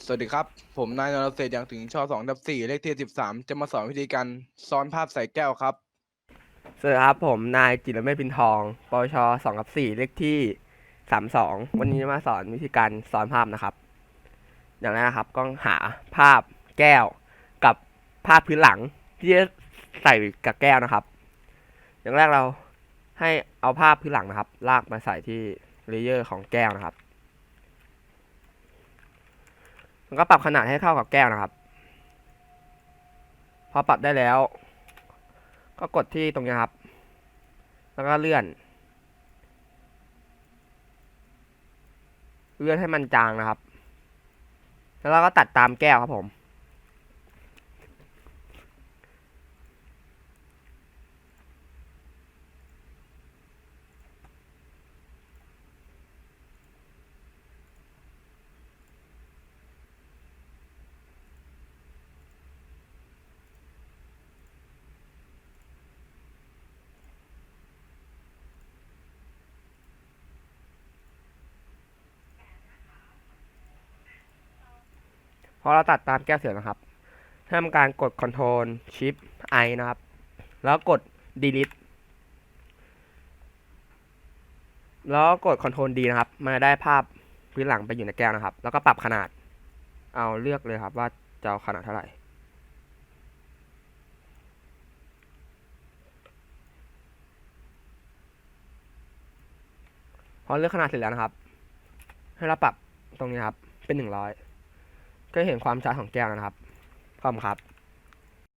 สวัสดีครับ ผมนายนรเศรษฐ์อย่างถึงช่อสองทับสี่เลขที่สิบสามจะมาสอนวิธีการซ้อนภาพใส่แก้วครับ สวัสดีครับ ผมนายจิรเมฆพินทองปวชสองกับสี่เลขที่สามสองวันนี้จะมาสอนวิธีการซ้อนภาพนะครับ อย่างแรกนะครับก็หาภาพแก้วกับภาพพื้นหลังที่จะใส่กับแก้วนะครับ อย่างแรกเราให้เอาภาพพื้นหลังนะครับ ลากมาใส่ที่เลเยอร์ของแก้วนะครับ แล้วก็ปรับขนาดให้เข้ากับแก้วนะครับ พอปรับได้แล้ว ก็กดที่ตรงนี้ครับ แล้วก็เลื่อน เลื่อนให้มันจางนะครับ แล้วเราก็ตัดตามแก้วครับผม พอเราตัดตามแก้วเสร็จนะครับทำการกด Ctrl Shift I นะครับ แล้วกด Delete แล้วกด Ctrl D นะครับ มันจะได้ภาพพื้นหลังไปอยู่ในแก้วนะครับ แล้วก็ปรับขนาด เอาเลือกเลยครับว่าจะเอาขนาดเท่าไหร่ พอเลือกขนาดเสร็จแล้วนะครับ ให้เราปรับตรงนี้ครับ เป็นหนึ่งร้อย ก็เห็นความชัดของแก้วนะครับขอบคุณครับ